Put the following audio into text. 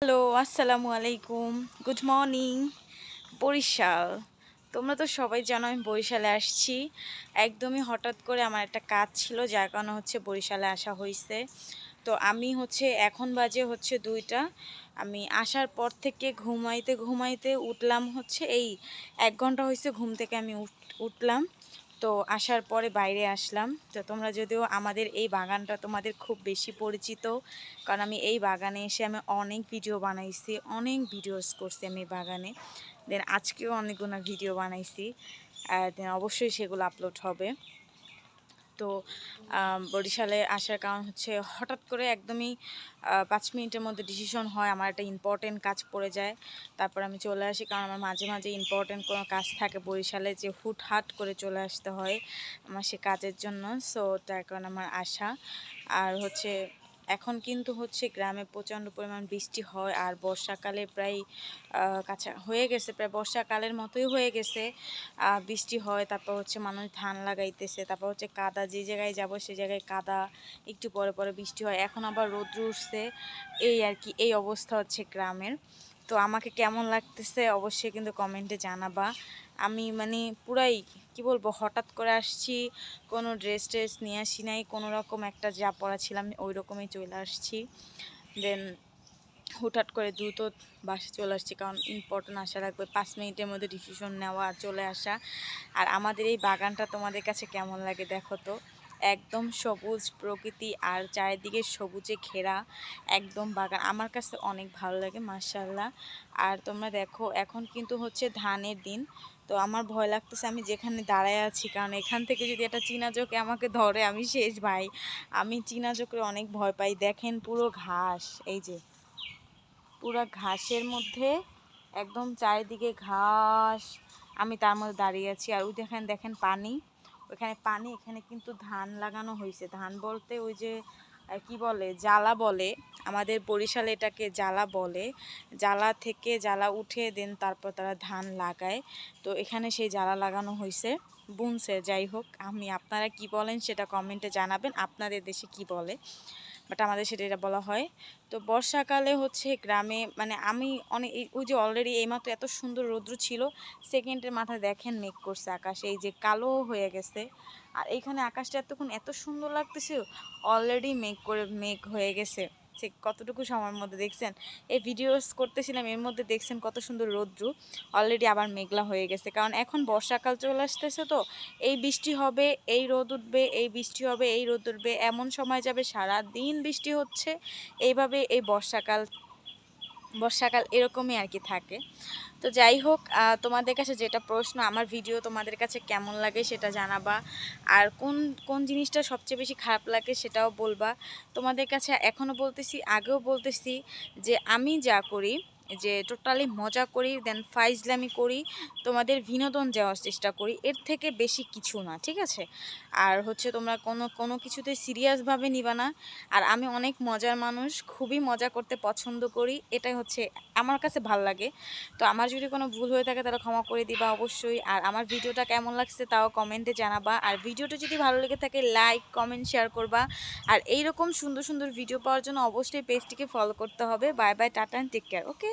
Hello, আসসালামু আলাইকুম। Good morning Barishal. তোমরা তো সবাই জানো আমি বরিশালে আসছি। একদমই হঠাৎ করে আমার একটা কাজ ছিল, যার কারণে হচ্ছে বরিশালে আসা হয়েছে। তো আমি হচ্ছে, এখন বাজে হচ্ছে দুইটা। আমি আসার পর থেকে ঘুমাইতে ঘুমাইতে উঠলাম হচ্ছে, এই এক ঘণ্টা হয়েছে ঘুম থেকে আমি উঠ- উঠলাম। তো আসার পরে বাইরে আসলাম। তো তোমরা যদিও আমাদের এই বাগানটা তোমাদের খুব বেশি পরিচিত, কারণ আমি এই বাগানে এসে আমি অনেক ভিডিও বানাইছি, অনেক ভিডিওস করছি আমি বাগানে। দেন আজকেও অনেকগুলো ভিডিও বানাইছি দেন অবশ্যই সেগুলো আপলোড হবে। তো বরিশালে আসার কারণ হচ্ছে হঠাৎ করে একদমই পাঁচ মিনিটের মধ্যে ডিসিশন হয়, আমার একটা ইম্পর্টেন্ট কাজ পড়ে যায়। তারপর আমি চলে আসি, কারণ আমার মাঝে মাঝে ইম্পর্টেন্ট কোনো কাজ থাকে বরিশালে যে হুটহাট করে চলে আসতে হয় আমার সে কাজের জন্য। সো তার কারণে আমার আশা। আর হচ্ছে এখন কিন্তু হচ্ছে গ্রামে প্রচণ্ড পরিমাণ বৃষ্টি হয় আর বর্ষাকালে প্রায় কাছা, হয়ে গেছে, প্রায় বর্ষাকালের মতোই হয়ে গেছে। বৃষ্টি হয়, তারপর হচ্ছে মানুষ ধান লাগাইতেছে, তারপর হচ্ছে কাদা, যে জায়গায় যাব সে জায়গায় কাদা, একটু পরে পরে বৃষ্টি হয়। এখন আবার রোদ্র উঠছে, এই আর কি, এই অবস্থা হচ্ছে গ্রামের। তো আমাকে কেমন লাগতেছে অবশ্যই কিন্তু কমেন্টে জানাবা। আমি মানে পুরাই, কি বলব, হঠাৎ করে আসছি, কোনো ড্রেস ট্রেস নিয়ে আসি নাই, কোনো রকম একটা যা পরা ছিলাম ওই রকমই চলে আসছি। দেন হুটহাট করে দ্রুত বাসে চলে আসছি, কারণ ইম্পর্টেন্ট আসা লাগবে, পাঁচ মিনিটের মধ্যে ডিসিশন নেওয়া চলে আসা। আর আমাদের এই বাগানটা তোমাদের কাছে কেমন লাগে দেখো তো। একদম সবুজ প্রকৃতি আর চারিদিকে সবুজে ঘেরা, একদম বাগান। আমার কাছে অনেক ভালো লাগে মার্শাল্লাহ আর তোমরা দেখো, এখন কিন্তু হচ্ছে ধানের দিন। তো আমার ভয় লাগতেছে আমি যেখানে দাঁড়ায় আছি, কারণ এখান থেকে যদি একটা চীনা চোখে আমাকে ধরে, আমি শেষ ভাই। আমি চীনা চোখে অনেক ভয় পাই। দেখেন পুরো ঘাস, এই যে। পুরো ঘাসের মধ্যে একদম চারিদিকে ঘাস। আমি তার মধ্যে দাঁড়িয়ে আছি। আর ওই দেখেন দেখেন পানি। ওইখানে পানি, এখানে কিন্তু ধান লাগানো হয়েছে ধান বলতে ওই যে কি বলে, জ্বালা বলে। আমাদের বরিশালে এটাকে জ্বালা বলে। জ্বালা থেকে জ্বালা উঠে দেন তারপর তারা ধান লাগায়। তো এখানে সেই জ্বালা লাগানো হয়েছে বুনছে, যাই হোক, আমি আপনারা কি বলেন সেটা কমেন্টে জানাবেন। আপনাদের দেশে কি বলে? বাট আমাদের সেটা এটা বলা হয়। তো বর্ষাকালে হচ্ছে গ্রামে মানে আমি অনেক ওই যে অলরেডি এই মাত্র এত সুন্দর রৌদ্র ছিল সেকেন্ডের মাথায় দেখেন মেঘ করছে আকাশে, এই যে কালো হয়ে গেছে। আর এইখানে আকাশটা এতক্ষণ এত সুন্দর লাগতেছে অলরেডি মেঘ করে, মেঘ হয়ে গেছে। সে কতটুকু সময়ের মধ্যে দেখছেন। এই ভিডিওস করতেছিলাম, এর মধ্যে দেখছেন কত সুন্দর রৌদ্রু। অলরেডি আবার মেঘলা হয়ে গেছে। কারণ এখন বর্ষাকাল চলে আসতেছে তো, এই বৃষ্টি হবে, এই রোদ উঠবে, এই বৃষ্টি হবে, এই রোদ উঠবে, এমন সময় যাবে সারা দিন বৃষ্টি হচ্ছে। এইভাবে এই বর্ষাকাল বর্ষাকাল এরকমই আর কি থাকে। তো যাই হোক তোমাদের কাছে যেটা প্রশ্ন, আমার ভিডিও তোমাদের কাছে কেমন লাগে সেটা জানাবা। আর কোন কোন জিনিসটা সবচেয়ে বেশি খারাপ লাগে সেটাও বলবা। তোমাদের কাছে এখনও বলতেছি, আগেও বলতেছি যে আমি যা করি যে টোটালি মজা করি দেন ফাইজলামি করি, তোমাদের বিনোদন দেওয়ার চেষ্টা করি, এর থেকে বেশি কিছু না, ঠিক আছে? আর হচ্ছে তোমরা কোনো কোনো কিছুতে সিরিয়াসভাবে নিবা না। আর আমি অনেক মজার মানুষ, খুবই মজা করতে পছন্দ করি, এটাই হচ্ছে আমার কাছে ভালো লাগে। তো আমার যদি কোনো ভুল হয়ে থাকে তাহলে ক্ষমা করে দিবা অবশ্যই। আর আমার ভিডিওটা কেমন লাগছে তাও কমেন্টে জানাবা। আর ভিডিওটা যদি ভালো লেগে থাকে লাইক কমেন্ট শেয়ার করবা। আর এই রকম সুন্দর সুন্দর ভিডিও পাওয়ার জন্য অবশ্যই পেজটিকে ফলো করতে হবে। Bye bye tata and take care okay